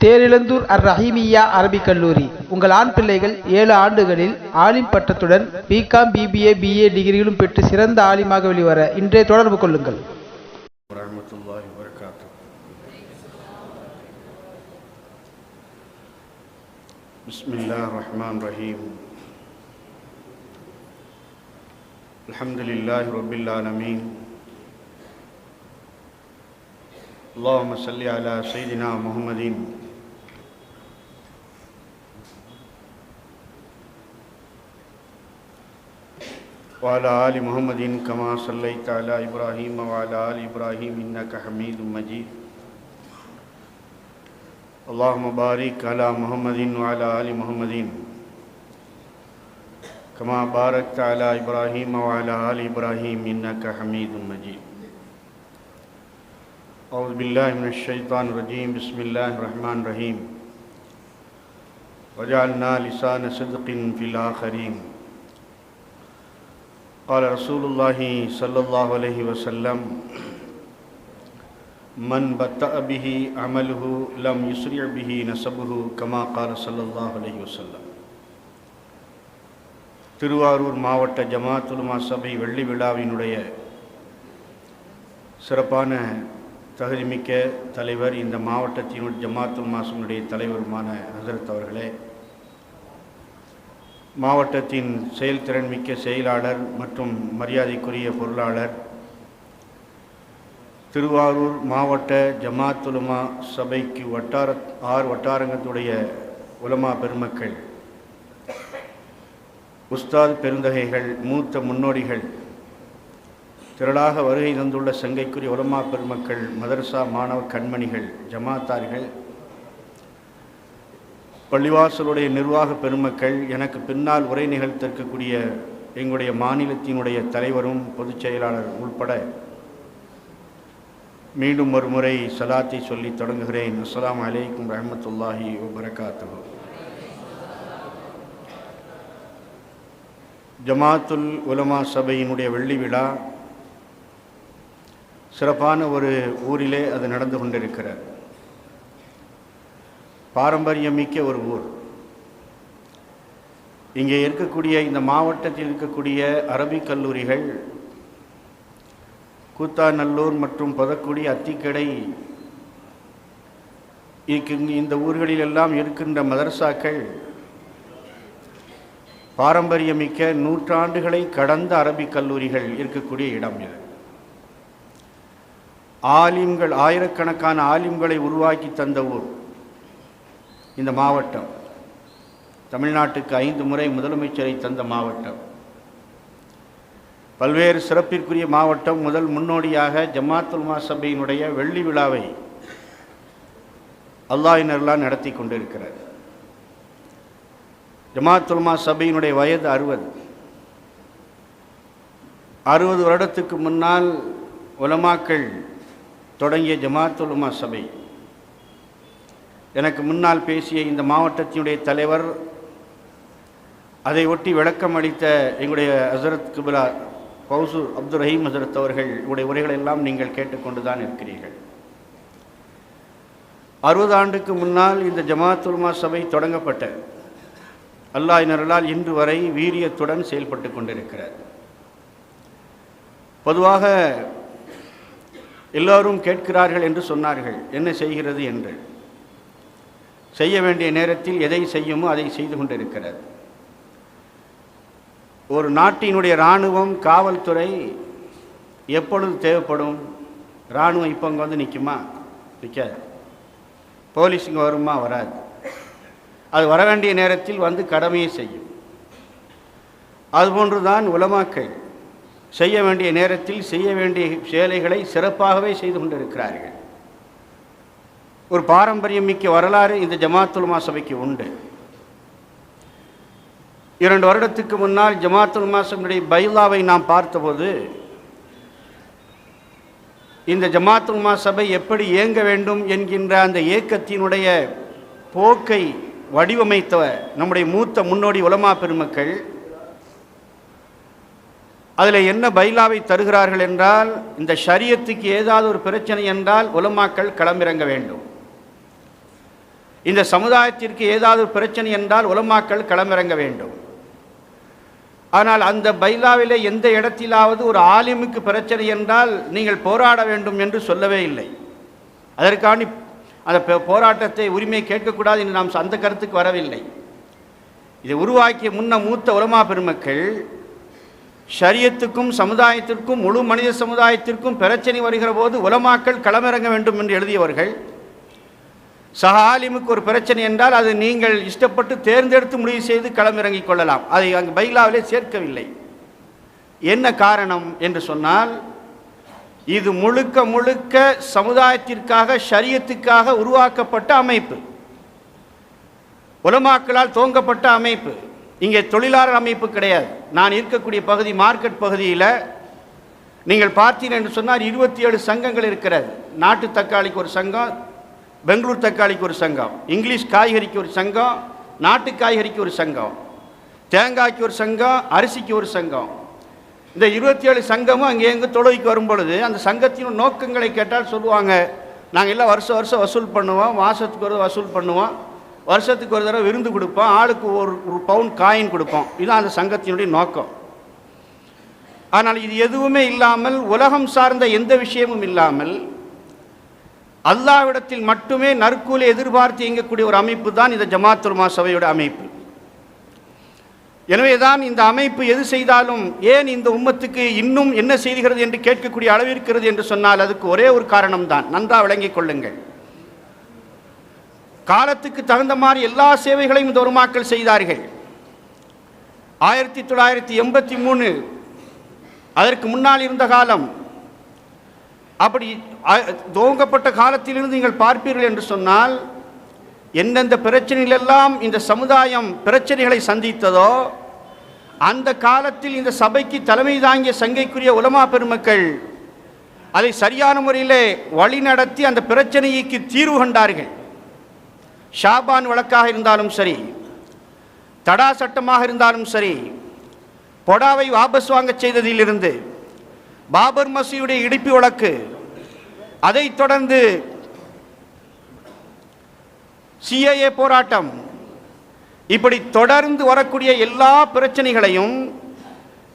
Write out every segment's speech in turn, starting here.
தேரிழந்தூர் அர் ரஹீமியா அரபிக் கல்லூரி உங்கள் ஆண் பிள்ளைகள் ஏழு ஆண்டுகளில் ஆலிம் பட்டத்துடன் பிகாம் பிபிஏ பிஏ டிகிரிகளும் பெற்று சிறந்த ஆலிமாக வெளிவர இன்றே தொடர்பு கொள்ளுங்கள் ورحمة الله وبركاته بسم الله الرحمن الرحيم الحمد لله رب العالمين اللهم صل على سيدنا محمد وعلى آل محمد كما صليت على إبراهيم وعلى آل إبراهيم إنك حميد مجيد. اللهم بارك على محمد وعلى آل محمد. كما باركت على إبراهيم وعلى آل إبراهيم إنك حميد مجيد. أعوذ بالله من الشيطان الرجيم. بسم الله الرحمن الرحيم. وجعلنا لسان صدق في الآخرين. قال رسول الله صلى الله عليه وسلم من بطأ به عمله لم يسرع به نسبه كما قال صلى الله عليه وسلم திருவாரூர் மாவட்ட ஜமாத்துல்மா சபை வெள்ளி விழாவினுடைய சிறப்பான தகுதிமிக்க தலைவர் இந்த மாவட்டத்தினுடைய ஜமாத்துல் மாசனுடைய தலைவருமான ஹசரத் அவர்களே மாவட்டத்தின் செயல்திறன் மிக்க செயலாளர் மற்றும் மரியாதைக்குரிய பொருளாளர். திருவாரூர் மாவட்ட ஜமாத்துலுமா சபைக்கு வட்டார ஆறு வட்டாரங்களுடைய உலமா பெருமக்கள். உஸ்தாத் பெருந்தகைகள் மூத்த முன்னோடிகள். திரளாக வருகை தந்துள்ள சங்கைக்குரிய உலமா பெருமக்கள் மதரசா மாணவ கண்மணிகள் ஜமாத்தார்கள். பள்ளிவாசலுடைய நிர்வாக பெருமக்கள் எனக்கு பின்னால் உரை நிகழ்த்திருக்கக்கூடிய எங்களுடைய மாநிலத்தினுடைய தலைவரும் பொதுச் செயலாளர் உள்பட மீண்டும் ஒரு முறை சலாத்தை சொல்லி தொடங்குகிறேன். அஸ்லாம் அலைக்கும் ரஹமத்துல்லாஹி வரகாத்து ஜமாத்துல் உலமா சபையினுடைய வெள்ளி விழா சிறப்பான ஒரு ஊரிலே அது நடந்து கொண்டிருக்கிறது. பாரம்பரியமிக்க ஒரு ஊர். இங்கே இருக்கக்கூடிய இந்த மாவட்டத்தில் இருக்கக்கூடிய அரபிக் கல்லூரிகள் கூத்தாநல்லூர் மற்றும் பொதக்குடி அத்திக்கடை இங்கு இந்த ஊர்களிலெல்லாம் இருக்கின்ற மதரசாக்கள் பாரம்பரியமிக்க நூற்றாண்டுகளை கடந்த அரபிக் கல்லூரிகள் இருக்கக்கூடிய இடம் இது. ஆலிம்கள் ஆயிரக்கணக்கான ஆலிம்களை உருவாக்கி தந்த ஊர். இந்த மாவட்டம். தமிழ்நாட்டுக்கு ஐந்து முறை முதலமைச்சரை தந்த மாவட்டம். பல்வேறு சிறப்பிற்குரிய மாவட்டம் முதல் முன்னோடியாக ஜமாத்துல் சபையினுடைய வெள்ளி விழாவை அல்லாஹினர்லாம் நடத்தி கொண்டிருக்கிறார். ஜமாத்துல்மா சபையினுடைய வயது அறுபது. அறுபது வருடத்துக்கு முன்னால் உலமாக்கள் தொடங்கிய ஜமாத்துல்மா சபை. எனக்கு முன்னால் பேசிய இந்த மாவட்டத்தினுடைய தலைவர் அதை ஒட்டி விளக்கம் அளித்த எங்களுடைய ஹசரத் குபுலா பவுசு அப்துல் ரஹீம் ஹசரத் அவர்கள் உடைய உரைகளெல்லாம் நீங்கள் கேட்டுக்கொண்டு தான் இருக்கிறீர்கள். அறுபது ஆண்டுக்கு முன்னால் இந்த ஜமாத் உல்மா சபை தொடங்கப்பட்ட அல்லாஹினர்களால் இன்று வரை வீரியத்துடன் செயல்பட்டு கொண்டிருக்கிறார். பொதுவாக எல்லோரும் கேட்கிறார்கள் என்று சொன்னார்கள் என்ன செய்கிறது என்று. செய்ய வேண்டிய நேரத்தில் எதை செய்யுமோ அதை செய்து கொண்டிருக்கிறது ஒரு நாட்டினுடைய இராணுவம் காவல்துறை எப்பொழுது தேவைப்படும்? இராணுவம் இப்போ அங்கே வந்து நிற்குமா நிற்காது போலீஸ் இங்கே வருமா? வராது. அது வர வேண்டிய நேரத்தில் வந்து கடமையை செய்யும். அதுபோன்று தான் உலமாக்கள் செய்ய வேண்டிய நேரத்தில் செய்ய வேண்டிய சேலைகளை சிறப்பாகவே செய்து கொண்டிருக்கிறார்கள். ஒரு பாரம்பரியம் மிக்க வரலாறு இந்த ஜமாத்துல்மா சபைக்கு உண்டு. இரண்டு வருடத்துக்கு முன்னால் ஜமாத்துல் மாசனுடைய பைலாவை நாம் பார்த்தபோது இந்த ஜமாத்துல் மா சபை எப்படி இயங்க வேண்டும் என்கின்ற அந்த இயக்கத்தினுடைய போக்கை வடிவமைத்த நம்முடைய மூத்த முன்னோடி உலமா பெருமக்கள் அதில் என்ன பைலாவை தருகிறார்கள் என்றால் இந்த சரியத்துக்கு ஏதாவது ஒரு பிரச்சனை என்றால் உலமாக்கள் களமிறங்க வேண்டும். இந்த சமுதாயத்திற்கு ஏதாவது பிரச்சனை என்றால் உலமாக்கள் களமிறங்க வேண்டும். ஆனால் அந்த பைலாவிலே எந்த இடத்திலாவது ஒரு ஆலிமுக்கு பிரச்சனை என்றால் நீங்கள் போராட வேண்டும் என்று சொல்லவே இல்லை. அதற்காண்டி அந்த போராட்டத்தை உரிமை கேட்கக்கூடாது என்று நாம் அந்த கருத்துக்கு வரவில்லை. இதை உருவாக்கிய முன்ன மூத்த உலமா பெருமக்கள் ஷரியத்துக்கும் சமுதாயத்திற்கும் முழு மனித சமுதாயத்திற்கும் பிரச்சனை வருகிற போது உலமாக்கள் களமிறங்க வேண்டும் என்று எழுதியவர்கள் சக ஆலிமுக்கு ஒரு பிரச்சனை என்றால் அது நீங்கள் இஷ்டப்பட்டு தேர்ந்தெடுத்து முடிவு செய்து களமிறங்கிக் கொள்ளலாம். அதை அங்கு பைலாவிலே சேர்க்கவில்லை. என்ன காரணம் என்று சொன்னால் இது முழுக்க முழுக்க சமுதாயத்திற்காக ஷரியத்துக்காக உருவாக்கப்பட்ட அமைப்பு. உலமாக்களால் துவங்கப்பட்ட அமைப்பு. இங்கே தொழிலாளர் அமைப்பு கிடையாது. நான் இருக்கக்கூடிய பகுதி மார்க்கெட் பகுதியில் நீங்கள் பார்த்தீர்கள் என்று சொன்னால் இருபத்தி ஏழு சங்கங்கள் இருக்கிறது. நாட்டு தக்காளிக்கு ஒரு சங்கம் பெங்களூர் தக்காளிக்கு ஒரு சங்கம் இங்கிலீஷ் காய்கறிக்கு ஒரு சங்கம் நாட்டு காய்கறிக்கு ஒரு சங்கம் தேங்காய்க்கு ஒரு சங்கம் அரிசிக்கு ஒரு சங்கம். இந்த இருபத்தி ஏழு சங்கமும் அங்கே எங்கே தொழுகைக்கு வரும் பொழுது அந்த சங்கத்தின் நோக்கங்களை கேட்டால் சொல்லுவாங்க நாங்கள் எல்லாம் வருஷம் வருஷம் வசூல் பண்ணுவோம் மாதத்துக்கு ஒரு வசூல் பண்ணுவோம் வருஷத்துக்கு ஒரு தடவை விருந்து கொடுப்போம் ஆளுக்கு ஒரு ஒரு பவுன் காயின் கொடுப்போம். இதுதான் அந்த சங்கத்தினுடைய நோக்கம். ஆனால் இது எதுவுமே இல்லாமல் உலகம் சார்ந்த எந்த விஷயமும் இல்லாமல் அல்லாவிடத்தில் மட்டுமே நற்கூலை எதிர்பார்த்து இயங்கக்கூடிய ஒரு அமைப்பு தான் இந்த ஜமாத்துல்மா சபையோட அமைப்பு. எனவே தான் இந்த அமைப்பு எது செய்தாலும் ஏன் இந்த உம்மத்துக்கு இன்னும் என்ன செய்கிறது என்று கேட்கக்கூடிய அளவிருக்கிறது என்று சொன்னால் அதுக்கு ஒரே ஒரு காரணம் தான். நன்றாக விளங்கிக் கொள்ளுங்கள். காலத்துக்கு தகுந்த மாதிரி எல்லா சேவைகளையும் இந்த உருமாக்கள் செய்தார்கள். ஆயிரத்தி தொள்ளாயிரத்தி எண்பத்தி மூணு அதற்கு முன்னால் இருந்த காலம் அப்படி துவங்கப்பட்ட காலத்திலிருந்து நீங்கள் பார்ப்பீர்கள் என்று சொன்னால் எந்தெந்த பிரச்சனைகளெல்லாம் இந்த சமுதாயம் பிரச்சனைகளை சந்தித்ததோ அந்த காலத்தில் இந்த சபைக்கு தலைமை தாங்கிய சங்கைக்குரிய உலமா பெருமக்கள் அதை சரியான முறையிலே வழிநடத்தி அந்த பிரச்சனைக்கு தீர்வு கண்டார்கள். ஷாபான் வழக்காக இருந்தாலும் சரி தடா சட்டமாக இருந்தாலும் சரி பொடாவை வாபஸ் வாங்கச் செய்ததிலிருந்து பாபர் மசூதியுடைய இடிப்பு வழக்கு. அதைத் தொடர்ந்து சிஏஏ போராட்டம். இப்படி தொடர்ந்து வரக்கூடிய எல்லா பிரச்சனைகளையும்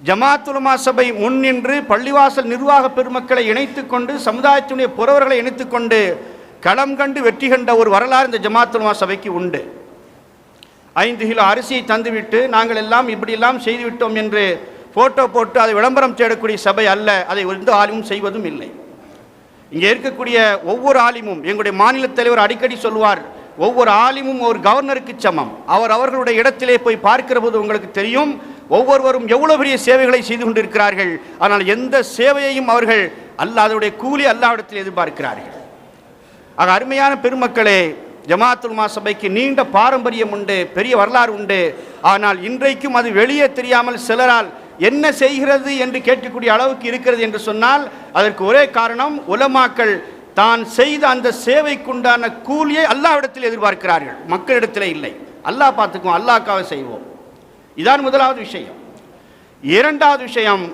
ஜமாத்துலமா சபை முன்னின்று பள்ளிவாசல் நிர்வாக பெருமக்களை இணைத்து கொண்டு சமுதாயத்தினுடைய புறவர்களை இணைத்து கொண்டு களம் கண்டு வெற்றி கண்ட ஒரு வரலாறு இந்த ஜமாத்துலமா சபைக்கு உண்டு. ஐந்து கிலோ அரிசியை தந்துவிட்டு நாங்கள் எல்லாம் இப்படியெல்லாம் செய்துவிட்டோம் என்று போட்டோ போட்டு அதை விளம்பரம் தேடக்கூடிய சபை அல்ல. அதை எந்த ஆலிமும் செய்வதும் இல்லை. இங்கே இருக்கக்கூடிய ஒவ்வொரு ஆலிமும் எங்களுடைய மாநில தலைவர் அடிக்கடி சொல்வார் ஒவ்வொரு ஆலிமும் ஒரு கவர்னருக்கு சமம். அவர் அவர்களுடைய இடத்திலே போய் பார்க்கிற போது உங்களுக்கு தெரியும் ஒவ்வொருவரும் எவ்வளோ பெரிய சேவைகளை செய்து கொண்டிருக்கிறார்கள். ஆனால் எந்த சேவையையும் அவர்கள் அல்லாதவுடைய கூலி அல்லாவிடத்தில் எதிர்பார்க்கிறார்கள். ஆக அருமையான பெருமக்களே ஜமாத்துல்மா சபைக்கு நீண்ட பாரம்பரியம் உண்டு பெரிய வரலாறு உண்டு. ஆனால் இன்றைக்கும் அது வெளியே தெரியாமல் சிலரால் என்ன செய்கிறது என்று கேட்கக்கூடிய அளவுக்கு இருக்கிறது என்று சொன்னால் அதற்கு ஒரே காரணம் உலமாக்கள் தான் செய்த அந்த சேவைக்குண்டான கூலியை அல்லாவிடத்தில் எதிர்பார்க்கிறார்கள். மக்களிடத்தில் இல்லை. அல்லாஹ் பார்த்துக்குவோம் அல்லாஹ்க்காக செய்வோம். இதான் முதலாவது விஷயம். இரண்டாவது விஷயம்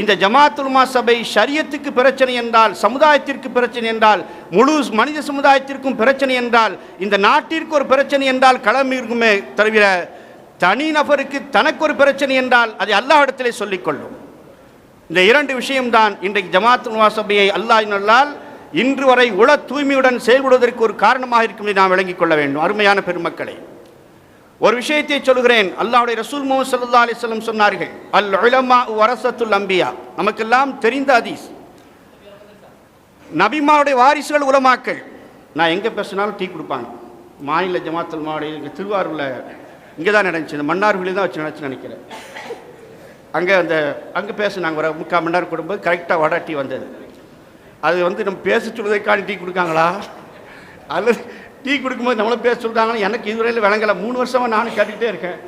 இந்த ஜமாத்துல்மா சபை ஷரியத்துக்கு பிரச்சனை என்றால் சமுதாயத்திற்கு பிரச்சனை என்றால் முழு மனித சமுதாயத்திற்கும் பிரச்சனை என்றால் இந்த நாட்டிற்கு ஒரு பிரச்சனை என்றால் களம் இருக்குமே தவிர தனி நபருக்கு தனக்கு ஒரு பிரச்சனை என்றால் அதை அல்லாஹ்விடத்திலே சொல்லிக்கொள்ளும். இந்த இரண்டு விஷயம்தான் இன்றைக்கு ஜமாத் சபையை நல்லால் இன்று வரை உள தூய்மையுடன் செயல்படுவதற்கு ஒரு காரணமாக இருக்கும் என்று நாம் விளங்கிக் கொள்ள வேண்டும். அருமையான பெருமக்களை ஒரு விஷயத்தை சொல்கிறேன். அல்லாவுடைய ரசூல் முகமது சல்லா அலைஹி சொன்னார்கள் அல் உலமா வரசத்துல் அம்பியா. நமக்கெல்லாம் தெரிந்த அதீஸ் நபிமாவுடைய வாரிசுகள் உலமாக்கள். நான் எங்கே பேசினாலும் டீ கொடுப்பாங்க. மாநில ஜமாத்துல் மாவுடைய திருவாரூரில் இங்கே தான் நடந்துச்சு. இந்த மன்னார்குழி தான் வச்சு நடந்துச்சு நினைக்கிறேன். அங்கே அந்த அங்கே பேசினாங்க. ஒரு முக்கால் மணி நேரம் கொடுக்கும்போது கரெக்டாக வட டீ வந்தது. அது வந்து நம்ம பேச சொல்வதற்கான டீ கொடுக்காங்களா? அல்லது டீ கொடுக்கும்போது நம்மளும் பேச சொல்கிறாங்கன்னு எனக்கு இதுவரையில் விளங்கலை. மூணு வருஷமாக நானும் கேட்டுக்கிட்டே இருக்கேன்.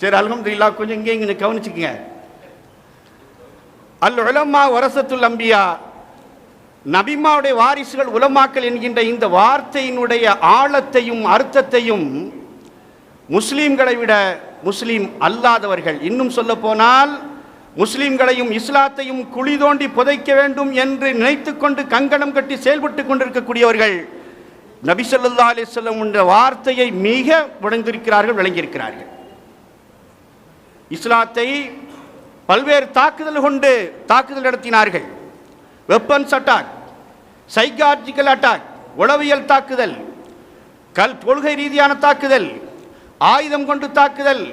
சரி அலமதுல்லா கொஞ்சம் இங்கே இங்கே கவனிச்சுக்கங்க. அல் உலமா வரசத்துல் அம்பியா. நபிமாவுடைய வாரிசுகள் உலமாக்கல் என்கின்ற இந்த வார்த்தையினுடைய ஆழத்தையும் அர்த்தத்தையும் முஸ்லீம்களை விட முஸ்லீம் அல்லாதவர்கள். இன்னும் சொல்ல போனால் முஸ்லீம்களையும் இஸ்லாத்தையும் குழி தோண்டி புதைக்க வேண்டும் என்று நினைத்துக்கொண்டு கங்கணம் கட்டி செயல்பட்டு கொண்டிருக்கக்கூடியவர்கள் நபி ஸல்லல்லாஹு அலைஹி என்ற வார்த்தையை மிக விளைந்திருக்கிறார்கள் விளங்கியிருக்கிறார்கள். இஸ்லாத்தை பல்வேறு தாக்குதல் கொண்டு தாக்குதல் நடத்தினார்கள். வெப்பன்ஸ் அட்டாக் சைக்கார்ஜிக்கல் அட்டாக் உளவியல் தாக்குதல் கல் கொள்கை ரீதியான தாக்குதல் ஆயுதம் கொண்டு தாக்குதல்.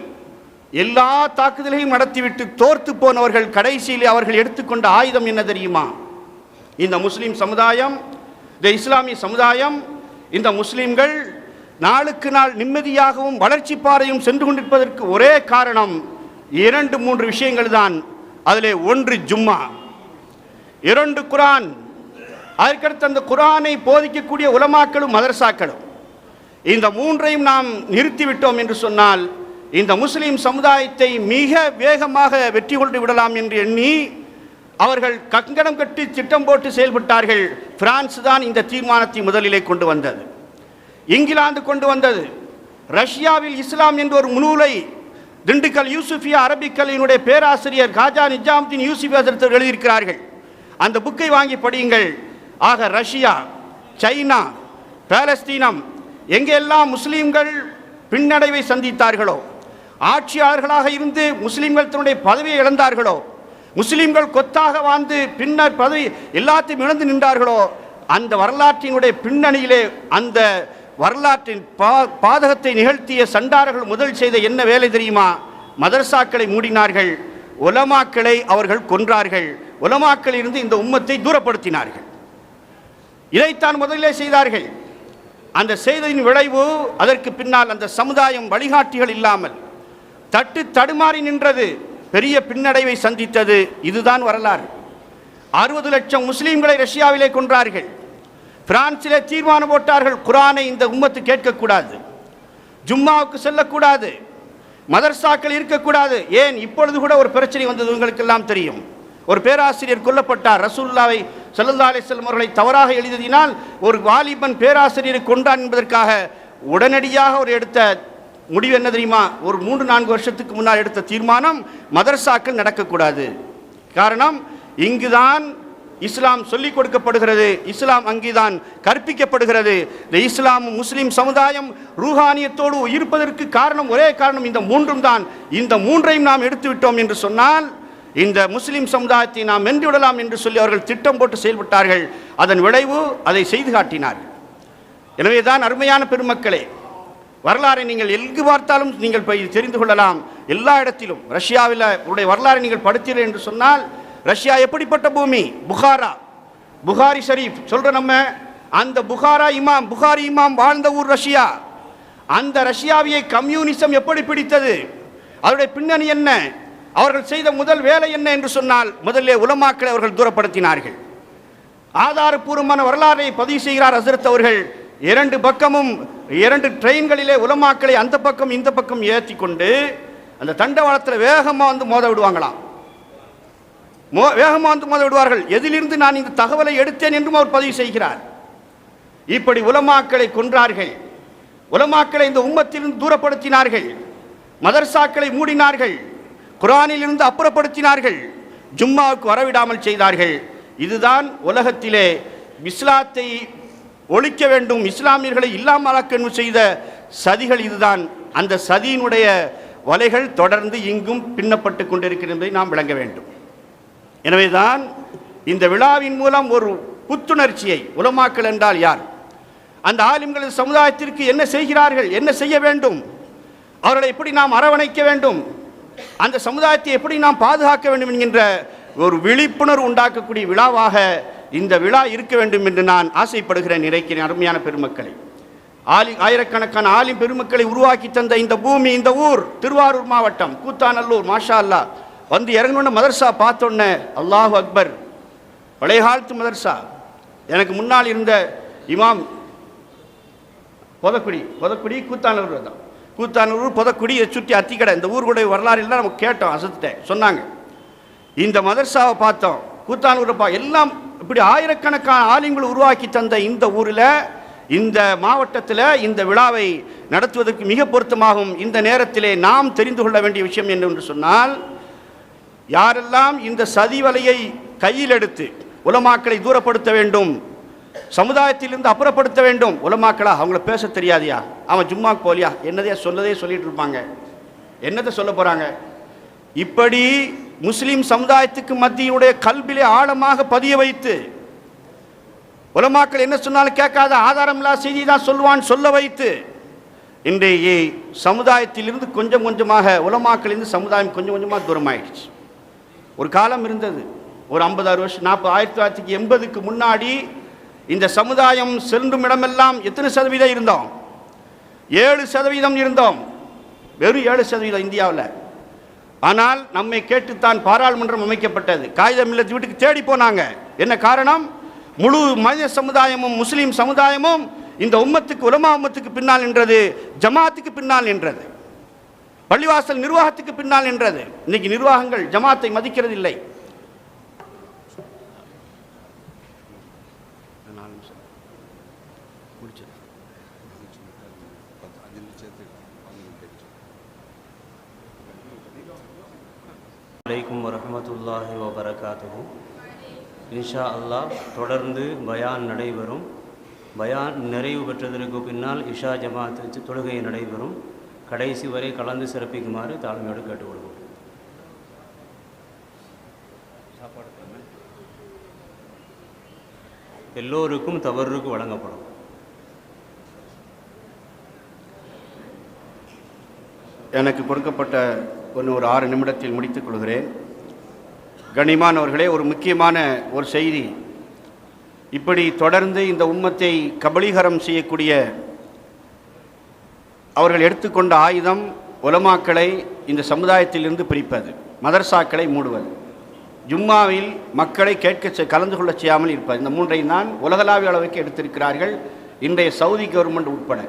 எல்லா தாக்குதலையும் நடத்திவிட்டு தோர்த்து போனவர்கள் கடைசியில் அவர்கள் எடுத்துக்கொண்ட ஆயுதம் என்ன தெரியுமா? இந்த முஸ்லீம் சமுதாயம் இந்த இஸ்லாமிய சமுதாயம் இந்த முஸ்லீம்கள் நாளுக்கு நாள் நிம்மதியாகவும் வளர்ச்சி பாறையும் சென்று கொண்டிருப்பதற்கு ஒரே காரணம் இரண்டு மூன்று விஷயங்கள் தான். அதிலே ஒன்று ஜும்மா. இரண்டு குரான். அதற்கடுத்து அந்த குரானை போதிக்கக்கூடிய உலமாக்களும் மதரசாக்களும். இந்த மூன்றையும் நாம் நிறுத்திவிட்டோம் என்று சொன்னால் இந்த முஸ்லீம் சமுதாயத்தை மிக வேகமாக வெற்றி கொண்டு விடலாம் என்று எண்ணி அவர்கள் கங்கணம் கட்டி திட்டம் போட்டு செயல்பட்டார்கள். பிரான்ஸ் தான் இந்த தீர்மானத்தை முதலிலே கொண்டு வந்தது. இங்கிலாந்து கொண்டு வந்தது. ரஷ்யாவில் இஸ்லாம் என்ற ஒரு நூலை திண்டுக்கல் யூசுஃபியா அரபிக்கல்லினுடைய பேராசிரியர் காஜா நிஜாமுதீன் யூசுஃபி ஹசரத் எழுதியிருக்கிறார்கள். அந்த புக்கை வாங்கி படியுங்கள். ஆக ரஷ்யா சைனா பாலஸ்தீனம் எங்கெல்லாம் முஸ்லீம்கள் பின்னடைவை சந்தித்தார்களோ ஆட்சியாளர்களாக இருந்து முஸ்லீம்கள் தன்னுடைய பதவியை இழந்தார்களோ முஸ்லீம்கள் கொத்தாக வாழ்ந்து பின்னர் பதவி எல்லாத்தையும் இழந்து நின்றார்களோ அந்த வரலாற்றினுடைய பின்னணியிலே அந்த வரலாற்றின் பா பாதகத்தை நிகழ்த்திய சண்டார்கள் முதல் செய்த என்ன வேலை தெரியுமா? மதரசாக்களை மூடினார்கள் உலமாக்களை அவர்கள் கொன்றார்கள் உலமாக்களிலிருந்து இந்த உம்மத்தை தூரப்படுத்தினார்கள். இதைத்தான் முதலிலே செய்தார்கள். அந்த செய்ததின் விளைவு அதற்கு பின்னால் அந்த சமுதாயம் வழிகாட்டிகள் இல்லாமல் தட்டு தடுமாறி நின்றது பெரிய பின்னடைவை சந்தித்தது இதுதான் வரலாறு. அறுபது லட்சம் முஸ்லீம்களை ரஷ்யாவிலே கொன்றார்கள். பிரான்சிலே தீர்மானம் போட்டார்கள் குரானை இந்த உம்மத்து கேட்கக்கூடாது. ஜும்மாவுக்கு செல்லக்கூடாது. மதர்சாக்கள் இருக்கக்கூடாது. ஏன்? இப்பொழுது கூட ஒரு பிரச்சனை வந்தது உங்களுக்கெல்லாம் தெரியும். ஒரு பேராசிரியர் கொல்லப்பட்டார் ரசூல்லாவை சல்லல்லா அலிஸ்லம் அவர்களை தவறாக எழுதினால் ஒரு வாலிபன் பேராசிரியரை கொண்டான் என்பதற்காக உடனடியாக ஒரு எடுத்த முடிவு என்ன தெரியுமா? ஒரு மூன்று நான்கு வருஷத்துக்கு முன்னால் எடுத்த தீர்மானம் மதரசாக்கள் நடக்கக்கூடாது. காரணம் இங்குதான் இஸ்லாம் சொல்லிக் கொடுக்கப்படுகிறது. இஸ்லாம் அங்கேதான் கற்பிக்கப்படுகிறது. இந்த இஸ்லாம் முஸ்லீம் சமுதாயம் ரூஹானியத்தோடு இருப்பதற்கு காரணம் ஒரே காரணம் இந்த மூன்றும் தான் இந்த மூன்றையும் நாம் எடுத்துவிட்டோம் என்று சொன்னால் இந்த முஸ்லீம் சமுதாயத்தை நாம் வென்று விடலாம் என்று சொல்லி அவர்கள் திட்டம் போட்டு செயல்பட்டார்கள். அதன் விளைவு அதை செய்து காட்டினார்கள். எனவே தான் அருமையான பெருமக்களே வரலாறை நீங்கள் எங்கு பார்த்தாலும் நீங்கள் போய் தெரிந்து கொள்ளலாம். எல்லா இடத்திலும் ரஷ்யாவில் உடைய வரலாறை நீங்கள் படுத்தீர்கள் என்று சொன்னால் ரஷ்யா எப்படிப்பட்ட பூமி? புகாரா? புகாரி ஷரீஃப் சொல்கிற நம்ம. அந்த புகாரா இமாம் புகாரி இமாம் வாழ்ந்த ஊர் ரஷ்யா. அந்த ரஷ்யாவியை கம்யூனிசம் எப்படி பிடித்தது? அதனுடைய பின்னணி என்ன? அவர்கள் செய்த முதல் வேலை என்ன என்று சொன்னால் முதலே உலமாக்களை அவர்கள் தூரப்படுத்தினார்கள். ஆதாரபூர்வமான வரலாறை பதிவு செய்கிறார் ஹசரத் அவர்கள். இரண்டு பக்கமும் இரண்டு ட்ரெயின்களிலே உலமாக்களை அந்த பக்கம் இந்த பக்கம் ஏற்றி கொண்டு அந்த தண்டவாளத்தில் வேகமாக வந்து மோத விடுவாங்களாம். மோ வேகமாக வந்து மோத விடுவார்கள். எதிலிருந்து நான் இந்த தகவலை எடுத்தேன் என்றும் அவர் பதிவு செய்கிறார். இப்படி உலமாக்களை கொன்றார்கள். உலமாக்களை இந்த உம்மத்திலிருந்து தூரப்படுத்தினார்கள். மதர்சாக்களை மூடினார்கள். குரானிலிருந்து அப்புறப்படுத்தினார்கள். ஜும்மாவுக்கு வரவிடாமல் செய்தார்கள். இதுதான் உலகத்திலே இஸ்லாத்தை ஒழிக்க வேண்டும் இஸ்லாமியர்களை இல்லாமலாக்கணும் செய்த சதிகள் இதுதான். அந்த சதியினுடைய வலைகள் தொடர்ந்து இங்கும் பின்னப்பட்டு கொண்டிருக்கின்றதை நாம் விளங்க வேண்டும். எனவேதான் இந்த விழாவின் மூலம் ஒரு புத்துணர்ச்சியை உலமாக்கல் என்றால் யார்? அந்த ஆலிம்களது சமுதாயத்திற்கு என்ன செய்கிறார்கள் என்ன செய்ய வேண்டும்? அவர்களை எப்படி நாம் அரவணைக்க வேண்டும்? அந்த சமுதாயத்தை எப்படி நாம் பாதுகாக்க வேண்டும் என்கின்ற ஒரு விழிப்புணர்வு உண்டாக்கக்கூடிய விழாவாக இந்த விழா இருக்க வேண்டும் என்று நான் ஆசைப்படுகிறேன் நினைக்கிறேன் அருமையான பெருமக்களை. ஆலி ஆயிரக்கணக்கான ஆலிம் பெருமக்களை உருவாக்கி தந்த இந்த பூமி இந்த ஊர் திருவாரூர் மாவட்டம் கூத்தாநல்லூர் மாஷா அல்லா வந்து இறங்கணுன்னு மதர்சா பார்த்தோன்னே அல்லாஹ் அக்பர் பழைய காலத்து மதர்சா. எனக்கு முன்னால் இருந்த இமாம் பொதக்குடி பொதக்குடி கூத்தாநல்லூர் தான். கூத்தானூர் புதக்குடியை சுற்றி அத்திக்கடை. இந்த ஊர்களுடைய வரலாறு எல்லாம் நம்ம கேட்டோம் அசத்தை சொன்னாங்க. இந்த மதர்சாவை பார்த்தோம். கூத்தானூரை எல்லாம் இப்படி ஆயிரக்கணக்கான ஆலிம்கள் உருவாக்கி தந்த இந்த ஊரில் இந்த மாவட்டத்தில் இந்த விழாவை நடத்துவதற்கு மிக பொருத்தமாகும். இந்த நேரத்திலே நாம் தெரிந்து கொள்ள வேண்டிய விஷயம் என்னவென்று சொன்னால் யாரெல்லாம் இந்த சதி வலையை கையில் எடுத்து உலமாக்களை தூரப்படுத்த வேண்டும் சமுதாயத்திலிருந்து அப்புறப்படுத்த வேண்டும். உலமாக்களா அவங்கள பேச தெரியாதியா? அவன் ஜும்மாக்கு போலியா? என்னதையா சொல்லதே சொல்லிட்டு இருப்பாங்க. என்னத்தை சொல்ல போறாங்க? இப்படி முஸ்லீம் சமுதாயத்துக்கு மத்தியுடைய கல்விலே ஆழமாக பதிய வைத்து உலமாக்கள் என்ன சொன்னாலும் கேட்காத ஆதாரமில்லா செய்தி தான் சொல்லுவான் சொல்ல வைத்து இன்றைய சமுதாயத்திலிருந்து கொஞ்சம் கொஞ்சமாக உலமாக்களிலிருந்து சமுதாயம் கொஞ்சம் கொஞ்சமாக தூரமாயிடுச்சு. ஒரு காலம் இருந்தது. ஒரு ஐம்பதாறு வருஷம் நாற்பது ஆயிரத்தி தொள்ளாயிரத்தி எண்பதுக்கு முன்னாடி இந்த சமுதாயம் செல்லும் இடமெல்லாம் எத்தனை சதவீதம் இருந்தோம்? ஏழு சதவீதம் இருந்தோம். வெறும் ஏழு சதவீதம் இந்தியாவில். ஆனால் நம்மை கேட்டுத்தான் பாராளுமன்றம் அமைக்கப்பட்டது. காகிதம் இல்லத்து வீட்டுக்கு தேடி போனாங்க. என்ன காரணம்? முழு மனித சமுதாயமும் முஸ்லீம் சமுதாயமும் இந்த உம்மத்துக்கு உலமா உம்மத்துக்கு பின்னால் நின்றது ஜமாத்துக்கு பின்னால் நின்றது. பள்ளிவாசல் நிர்வாகத்துக்கு பின்னால் நின்றது. இன்னைக்கு நிர்வாகங்கள் ஜமாத்தை மதிக்கிறது இல்லை அலைக்கும் வரஹமத்துல்லாஹி வபரகாத்துஹு. இன்ஷா அல்லாஹ் தொடர்ந்து பயான் நடைபெறும். பயான் நிறைவு பெற்றதற்கு பின்னால் இஷா ஜமாத் தொழுகை நடைபெறும். கடைசி வரை கலந்து சிறப்பிக்குமாறு தாழ்மையோடு கேட்டுக்கொள்வோம். எல்லோருக்கும் தவறுக்கு வழங்கப்படும். எனக்கு கொடுக்கப்பட்ட ஒன்று ஒரு ஆறு நிமிடத்தில் முடித்துக் கொள்கிறேன். கண்ணியமானவர்களே ஒரு முக்கியமான ஒரு செய்தி. இப்படி தொடர்ந்து இந்த உண்மத்தை கபலீகரம் செய்யக்கூடிய அவர்கள் எடுத்துக்கொண்ட ஆயுதம் உலமாக்களை இந்த சமுதாயத்திலிருந்து பிரிப்பது மதர்சாக்களை மூடுவது ஜும்மாவில் மக்களை கேட்க கலந்து கொள்ள செய்யாமல் இருப்பது. இந்த மூன்றையும் தான் உலகளாவிய அளவுக்கு எடுத்திருக்கிறார்கள் இன்றைய சவுதி கவர்மெண்ட் உட்பட.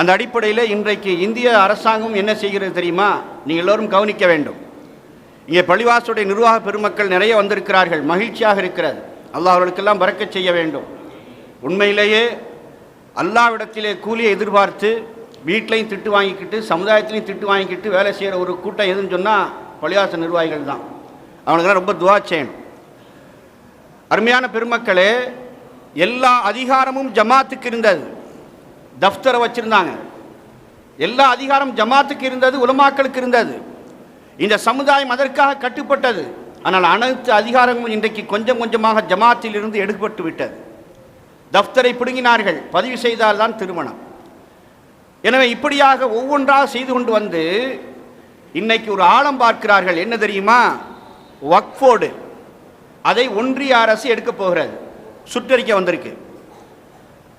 அந்த அடிப்படையில் இன்றைக்கு இந்திய அரசாங்கம் என்ன செய்கிறது தெரியுமா? நீங்கள் எல்லோரும் கவனிக்க வேண்டும். இங்கே பள்ளிவாசுடைய நிர்வாக பெருமக்கள் நிறைய வந்திருக்கிறார்கள். மகிழ்ச்சியாக இருக்கிறது. அல்லாஹ் அவர்களுக்கெல்லாம் பறக்க செய்ய வேண்டும். உண்மையிலேயே அல்லாவிடத்திலே கூலியை எதிர்பார்த்து வீட்லையும் திட்டு வாங்கிக்கிட்டு சமுதாயத்திலையும் திட்டு வாங்கிக்கிட்டு வேலை செய்கிற ஒரு கூட்டம் எதுன்னு சொன்னால் பள்ளிவாச நிர்வாகிகள் தான். அவனுக்கெல்லாம் ரொம்ப துவா செய்யணும். அருமையான பெருமக்களே எல்லா அதிகாரமும் ஜமாத்துக்கு இருந்தது. தஃப்தரை வச்சுருந்தாங்க. எல்லா அதிகாரம் ஜமாத்துக்கு இருந்தது உலமாக்களுக்கு இருந்தது. இந்த சமுதாயம் அதற்காக கட்டுப்பட்டது. ஆனால் அனைத்து அதிகாரங்களும் இன்றைக்கு கொஞ்சம் கொஞ்சமாக ஜமாத்தில் இருந்து எடுக்கப்பட்டு விட்டது. தஃப்தரை பிடுங்கினார்கள். பதிவு செய்தால்தான் திருமணம். எனவே இப்படியாக ஒவ்வொன்றாக செய்து கொண்டு வந்து இன்னைக்கு ஒரு ஆழம் பார்க்கிறார்கள். என்ன தெரியுமா? வக்ஃபோர்டு அதை ஒன்றிய அரசு எடுக்கப் போகிறது. சுற்றறிக்கை வந்திருக்கு.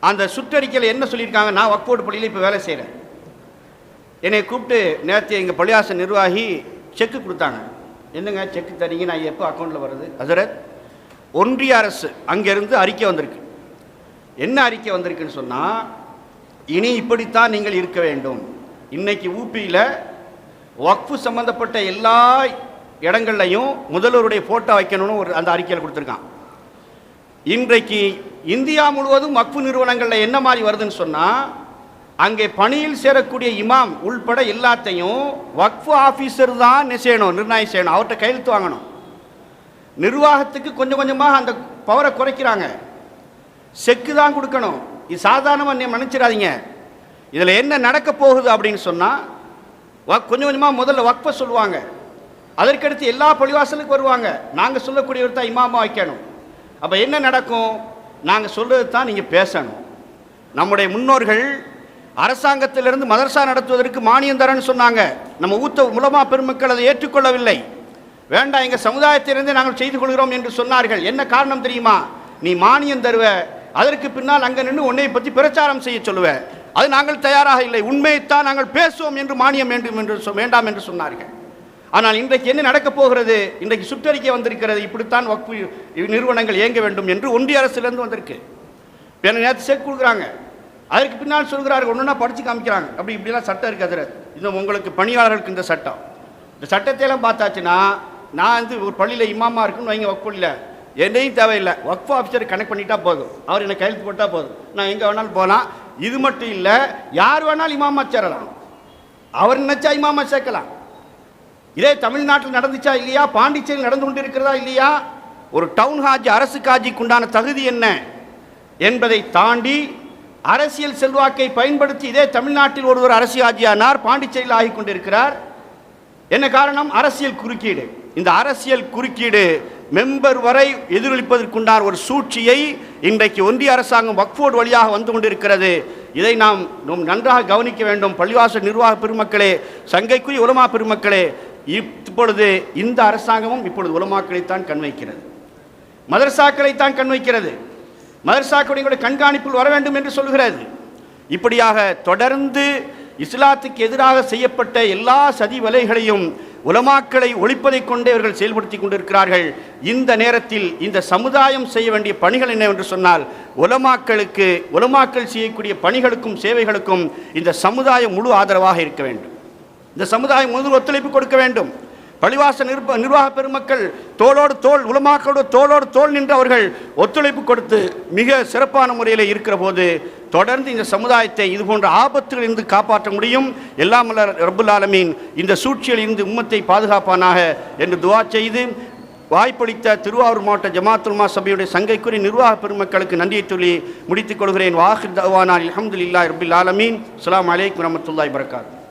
அந்த சுற்றறிக்கையில் என்ன சொல்லியிருக்காங்க? நான் வக்போர்டு பள்ளியில் இப்போ வேலை செய்கிறேன் என்னை கூப்பிட்டு நேற்று எங்கள் பள்ளியாச நிர்வாகி செக்கு கொடுத்தாங்க. என்னங்க செக்கு தரீங்க? நான் எப்போ அக்கௌண்ட்டில் வருது ஹசரத் ஒன்றிய அரசு அங்கேருந்து அறிக்கை வந்திருக்கு. என்ன அறிக்கை வந்திருக்குன்னு சொன்னால் இனி இப்படித்தான் நீங்கள் இருக்க வேண்டும். இன்றைக்கி ஊபியில் வக்ஃபு சம்மந்தப்பட்ட எல்லா இடங்கள்லையும் முதல்வருடைய ஃபோட்டோ வைக்கணும்னு ஒரு அந்த அறிக்கையில் கொடுத்துருக்கான். இன்றைக்கு இந்தியா முழுவதும் வக்ஃபு நிறுவனங்களில் என்ன மாதிரி வருதுன்னு சொன்னால் அங்கே பணியில் சேரக்கூடிய இமாம் உள்பட எல்லாத்தையும் வக்ஃபு ஆஃபீஸர் தான் செய்யணும் நிர்ணயம் செய்யணும் அவர்கிட்ட கையெழுத்து வாங்கணும். நிர்வாகத்துக்கு கொஞ்சம் கொஞ்சமாக அந்த பவரை குறைக்கிறாங்க. செக்கு தான் கொடுக்கணும். இது சாதாரணமாக நீ நினச்சிடாதீங்க இதில் என்ன நடக்க போகுது அப்படின்னு சொன்னால் வக் கொஞ்சம் கொஞ்சமாக முதல்ல வக்ஃபை சொல்லுவாங்க. அதற்கடுத்து எல்லா பள்ளிவாசலுக்கு வருவாங்க. நாங்கள் சொல்லக்கூடியவர் தான் இமாமா வைக்கணும். அப்போ என்ன நடக்கும்? நாங்கள் சொல்கிறது தான் நீங்கள் பேசணும். நம்முடைய முன்னோர்கள் அரசாங்கத்திலிருந்து மதரசா நடத்துவதற்கு மானியம் தரேன்னு சொன்னாங்க. நம்ம ஊத்த முலமா பெருமக்கள் அதை ஏற்றுக்கொள்ளவில்லை. வேண்டாம் எங்கள் சமுதாயத்திலிருந்து நாங்கள் செய்து கொள்கிறோம் என்று சொன்னார்கள். என்ன காரணம் தெரியுமா? நீ மானியம் தருவ அதற்கு பின்னால் அங்கே நின்று உன்னை பற்றி பிரச்சாரம் செய்ய சொல்லுவ. அது நாங்கள் தயாராக இல்லை. உண்மையைத்தான் நாங்கள் பேசுவோம் என்று மானியம் வேண்டும் என்று சொ- வேண்டாம் என்று சொன்னார்கள். ஆனால் இன்றைக்கு என்ன நடக்கப் போகிறது? இன்றைக்கு சுற்றறிக்கை வந்திருக்கிறது. இப்படித்தான் வக்ஃபு நிறுவனங்கள் இயங்க வேண்டும் என்று ஒன்றிய அரசிலிருந்து வந்திருக்கு. இப்ப எனக்கு நேற்று செக் கொடுக்குறாங்க. அதற்கு பின்னால் சொல்கிறார்கள் ஒன்றுனா படித்து காமிக்கிறாங்க. அப்படி இப்படிலாம் சட்டம் இருக்குது இந்த உங்களுக்கு பணியாளர்களுக்கு இந்த சட்டம். இந்த சட்டத்தை எல்லாம் பார்த்தாச்சுன்னா நான் வந்து ஒரு பள்ளியில் இமாமா இருக்குன்னு வைங்க வக்ஃப் பள்ளியில். என்னையும் தேவையில்லை. ஒர்க் ஆஃபீஸர் கனெக்ட் பண்ணிட்டா போதும். அவர் என்னை கையெழுத்து போட்டால் போதும். நான் எங்கே வேணாலும் போகலாம். இது மட்டும் இல்லை யார் வேணாலும் இமாமா சேரலாம். அவர் நினைச்சா இமாமா சேர்க்கலாம். இதே தமிழ்நாட்டில் நடந்துச்சா இல்லையா? பாண்டிச்சேரியில் நடந்து கொண்டு இருக்கிறதா இல்லையா? ஒரு டவுன் ஹாஜி அரசு காஜிக்கு உண்டான தகுதி என்ன என்பதை தாண்டி அரசியல் செல்வாக்கை பயன்படுத்தி இதே தமிழ்நாட்டில் ஒருவர் அரசியாஜியானார் பாண்டிச்சேரியில் ஆகி கொண்டிருக்கிறார். என்ன காரணம்? அரசியல் குறுக்கீடு. இந்த அரசியல் குறுக்கீடு மெம்பர் வரை எதிரொலிப்பதற்குண்டான ஒரு சூழ்ச்சியை இன்றைக்கு ஒன்றிய அரசாங்கம் வக்ஃபோர்டு வழியாக வந்து கொண்டிருக்கிறது. இதை நாம் நாம் நன்றாக கவனிக்க வேண்டும். பள்ளிவாசல் நிர்வாக பெருமக்களே சங்கைக்குரிய உலமா பெருமக்களே இப்பொழுது இந்த அரசாங்கமும் இப்பொழுது உலமாக்களைத்தான் கண்வைக்கிறது. மதரசாக்களைத்தான் கண்வைக்கிறது. மதரசாக்களுடைய கண்காணிப்பில் வர வேண்டும் என்று சொல்கிறது. இப்படியாக தொடர்ந்து இஸ்லாத்துக்கு எதிராக செய்யப்பட்ட எல்லா சதி வலைகளையும் உலமாக்களை ஒழிப்பதைக் கொண்டே இவர்கள் செயல்படுத்தி கொண்டிருக்கிறார்கள். இந்த நேரத்தில் இந்த சமுதாயம் செய்ய வேண்டிய பணிகள் என்னவென்று சொன்னால் உலமாக்களுக்கு உலமாக்கள் செய்யக்கூடிய பணிகளுக்கும் சேவைகளுக்கும் இந்த சமுதாயம் முழு ஆதரவாக இருக்க வேண்டும். இந்த சமுதாயம் முதல் ஒத்துழைப்பு கொடுக்க வேண்டும். பழிவாச நிர்ப நிர்வாக பெருமக்கள் தோளோடு தோல் உலமாக்களோடு தோளோடு தோல் நின்று அவர்கள் ஒத்துழைப்பு கொடுத்து மிக சிறப்பான முறையில் இருக்கிற போது தொடர்ந்து இந்த சமுதாயத்தை இது போன்ற இருந்து காப்பாற்ற முடியும். எல்லாம் ரபுல் ஆலமீன் இந்த சூழ்ச்சியில் இருந்து உம்மத்தை பாதுகாப்பானாக என்று துவா செய்து வாய்ப்பளித்த திருவாரூர் மாவட்ட ஜமாத்துல்மா சபையுடைய சங்கைக்குரிய நிர்வாக பெருமக்களுக்கு நன்றியை சொல்லி முடித்துக் கொள்கிறேன். வாஹிர் தவானா அல்ஹம்துலில்லாஹி ரபுல் ஆலமீன். அலாம் அலைக்கும் வரமத்துல்லாஹி வரகாத்து